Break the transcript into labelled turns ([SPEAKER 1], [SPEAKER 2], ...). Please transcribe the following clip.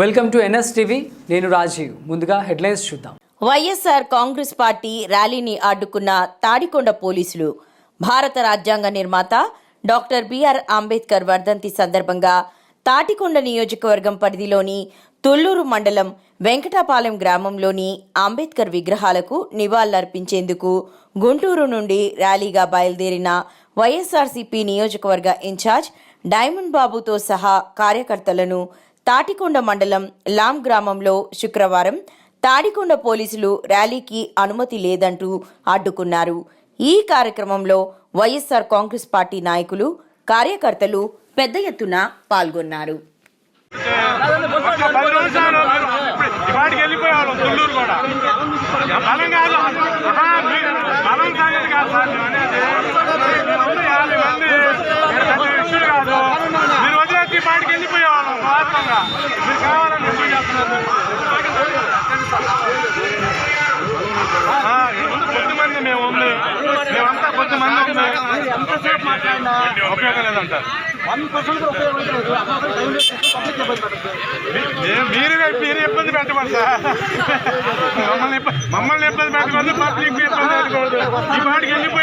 [SPEAKER 1] Welcome to NS TV నేను రాజీవ్. ముందుగా headlines చూద్దాం.
[SPEAKER 2] వైఎస్ఆర్ కాంగ్రెస్ పార్టీ ర్యాలీని అడ్డుకున్న తాడికొండ పోలీసులు భారత రాజ్యాంగ నిర్మాత డాక్టర్ బిఆర్ అంబేద్కర్ వర్ధంతి సందర్భంగా తాటికొండ నియోజకవర్గం పరిధిలోని తుళ్ళూరు మండలం వెంకటాపాలెం గ్రామంలోని అంబేద్కర్ విగ్రహాలకు నివాళులర్పించేందుకు గుంటూరు నుండి ర్యాలీగా బయలుదేరిన వైఎస్ఆర్సీపీ నియోజకవర్గ ఇన్ఛార్జ్ డైమండ్ బాబుతో సహా కార్యకర్తలను తాటికొండ మండలం లాం గ్రామంలో శుక్రవారం తాడికొండ పోలీసులు ర్యాలీకి అనుమతి లేదంటూ అడ్డుకున్నారు. ఈ కార్యక్రమంలో వైఎస్ఆర్ కాంగ్రెస్ పార్టీ నాయకులు కార్యకర్తలు పెద్ద ఎత్తున పాల్గొన్నారు.
[SPEAKER 3] కూడా. మీరు పాటికి వాడికి వెళ్ళిపోయేవాళ్ళం వాస్తవంగా మీరు కావాలని ఎందుకు చేస్తున్నారు? ఆ, ముందు కొద్దిమంది మేము ఉంది. మేమంతా కొద్దిమంది ఉంది.
[SPEAKER 4] ఎంతసేపు మాట్లాడినా
[SPEAKER 3] ఉపయోగం లేదంట.
[SPEAKER 4] వన్
[SPEAKER 3] మీరు మీరు ఇబ్బంది పెట్టమని సార్ మమ్మల్ని మమ్మల్ని ఇబ్బంది పెట్టకూడదు పబ్లిక్ ఇబ్బంది పెట్టకూడదు. ఈ పాటికి వెళ్ళిపోయి